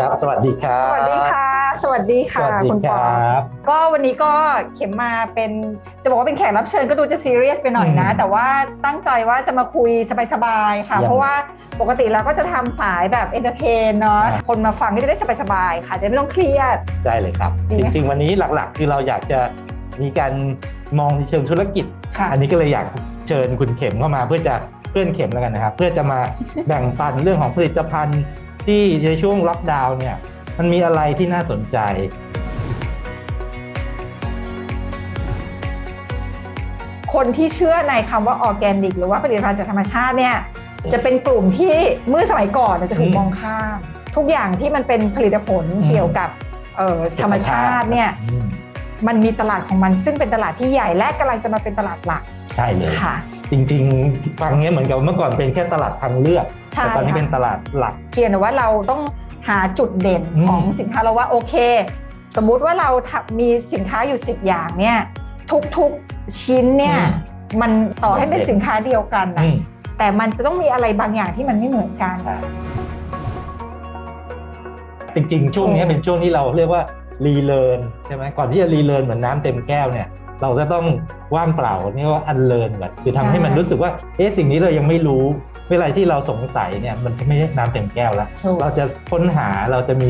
ครับสวัสดีครับสวัสดีค่ะ สวัสดีสค่ะวัสดีคุณคปอรับก็วันนี้ก็เข็มมาเป็นจะบอกว่าเป็นแขกรับเชิญก็ดูจะซีเรียสไปหน่อยนะอืมแต่ว่าตั้งใจว่าจะมาคุยสบายๆค่ะเยี่ยมเพราะว่าปกติเราก็จะทำสายแบบเอนเตอร์เทนเนาะอ่าคนมาฟังก็จะได้สบายๆค่ะจะไม่ต้องเครียดได้เลยครับดีจไหมริงๆ วันนี้หลักๆ คือเราอยากจะมีการมองในเชิงธุรกิจค่ะอันนี้ก็เลยอยากเชิญคุณเข็มเข้ามาเพื่อจะเพื่อนเข็มแล้วกันนะครับ เพื่อจะมาแบ่งปันเรื่องของผลิตภัณฑ์ ที่ในช่วงล็อกดาวน์เนี่ยมันมีอะไรที่น่าสนใจ คนที่เชื่อในคำว่าออร์แกนิก หรือว่าผลิตภัณฑ์จากธรรมชาติเนี่ยจะเป็นกลุ่มที่เมื่อสมัยก่อนเนี่ยจะถูกอืมมองข้าม ทุกอย่างที่มันเป็นผลิตผลอืมเกี่ยวกับเอ่อธรรมชาติเนี่ยอืมมันมีตลาดของมันซึ่งเป็นตลาดที่ใหญ่และกำลังจะมาเป็นตลาดหลัก ใช่เลยค่ะ จริงๆฟังเนี้ยเหมือนกับเมื่อก่อนเป็นแค่ตลาดทางเลือก ใช่แต่ตอนนี้ค่ะ เป็นตลาดหลัก เพียงแต่ว่าเราต้องหาจุดเด่นอืม ของสินค้าเราว่าโอเค สมมุติว่าเราทำมีสินค้าอยู่ 10 อย่างเนี่ยทุกๆชิ้นเนี่ยอืมมันต่อให้เป็นโดดเด่นสินค้าเดียวกันนะอืมแต่มันจะต้องมีอะไรบางอย่างที่มันไม่เหมือนกัน ใช่จริงๆช่วงนี้โอ้เป็นช่วงที่เราเรียกว่ารีเลิร์นใช่ไหมก่อนที่จะรีเลิร์นเหมือนน้ำเต็มแก้วเนี่ย เราจะต้องว่างเปล่านี่ว่าอันเลิร์นก่อนคือทำให้มันรู้สึกว่าเอ๊ะสิ่งนี้เรายังไม่รู้ เวลาที่เราสงสัยเนี่ยมันไม่ใช่น้ำเต็มแก้วแล้วถูกเราจะค้นหาเราจะมี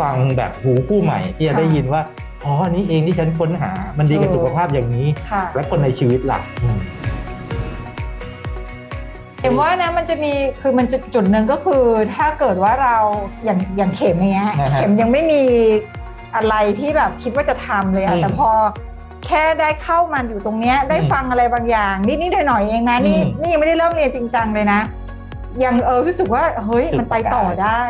ฟังแบบหูคู่ใหม่ ที่จะได้ค่ะยินว่าอ๋ออันนี้เองที่ฉันค้นหามันดีกับถูกสุขภาพอย่างนี้ค่ะและคนในชีวิตหลักอืมเข็มว่านะมันจะมีคือมันจุดจุดหนึ่งก็คือถ้าเกิดว่าเราอย่างอย่างเข็มอย่างเงี้ยนะฮะเข็มยังไม่มีอะไรที่แบบคิดว่าจะทำเลยอือะมแต่พอ แค่ได้เข้ามาอยู่ตรงเนี้ยได้อืมฟังอะไรบางอย่างนิดนิดหน่อยหน่อยๆเองนะนี่อืมนี่ยังไม่ได้เริ่มเรียนจริงจังเลยนะ ยังเออรู้สึกว่าเฮ้ยจุดมันไปต่อประกายได้